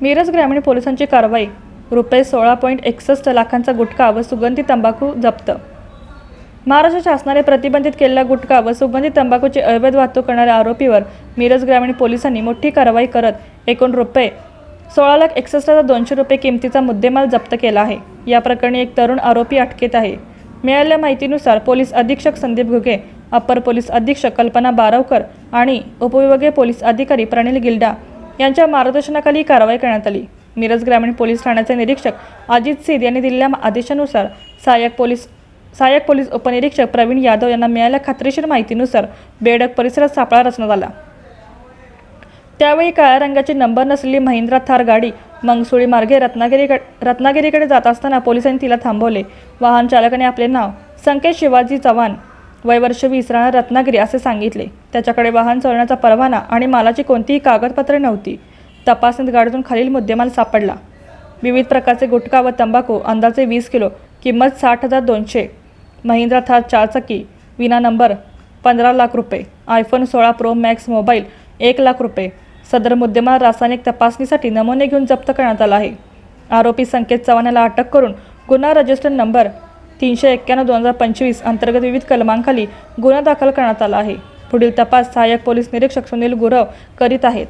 मिरज ग्रामीण पोलिसांची कारवाई. रुपये सोळा पॉईंट एकसष्ट लाखांचा गुटखा व सुगंधी तंबाखू जप्त. महाराष्ट्र शासनाने प्रतिबंधित केलेला गुटखा व सुगंधी तंबाखूची अवैध वाहतूक करणाऱ्या आरोपीवर मिरज ग्रामीण पोलिसांनी मोठी कारवाई करत एकूण रुपये सोळा लाख एकसष्ट हजार दोनशे रुपये किमतीचा मुद्देमाल जप्त केला आहे. या प्रकरणी एक तरुण आरोपी अटकेत आहे. मिळालेल्या माहितीनुसार पोलीस अधीक्षक संदीप घुगे अप्पर पोलीस अधीक्षक कल्पना बारवकर आणि उपविभागीय पोलीस अधिकारी प्रणिल गिल्डा यांच्या मार्गदर्शनाखाली ही कारवाई करण्यात आली. मिरज ग्रामीण पोलीस ठाण्याचे निरीक्षक अजित सिद यांनी दिलेल्या आदेशानुसार सहाय्यक पोलीस सहाय्यक पोलीस उपनिरीक्षक प्रवीण यादव यांना मिळालेल्या खात्रीशीर माहितीनुसार बेडक परिसरात सापळा रचण्यात आला. त्यावेळी काळ्या रंगाची नंबर नसलेली महिंद्रा थार गाडी मंगसुळी मार्गे रत्नागिरीकडे रत्नागिरीकडे जात असताना पोलिसांनी तिला थांबवले. वाहन चालकाने आपले नाव संकेत शिवाजी चव्हाण वयवर्ष वीस राहणार रत्नागिरी असे सांगितले. त्याच्याकडे वाहन चालवण्याचा परवाना आणि मालाची कोणतीही कागदपत्रे नव्हती. तपासणीत गाडीतून खालील मुद्देमाल सापडला. विविध प्रकारचे गुटखा व तंबाखू अंदाजे वीस किलो किंमत साठ हजार दोनशे. महिंद्रा थार चारचाकी विना नंबर पंधरा लाख रुपये. आयफोन सोळा प्रो मॅक्स मोबाईल एक लाख रुपये. सदर मुद्देमाल रासायनिक तपासणीसाठी नमुने घेऊन जप्त करण्यात आला आहे. आरोपी संकेत चव्हाण याला अटक करून गुन्हा रजिस्टर नंबर तीनशे एक्क्याण्णव दोन हजार पंचवीस अंतर्गत विविध कलमांखाली गुन्हा दाखल करण्यात आला आहे. पुढील तपास सहाय्यक पोलीस निरीक्षक सुनील गुरव करीत आहेत.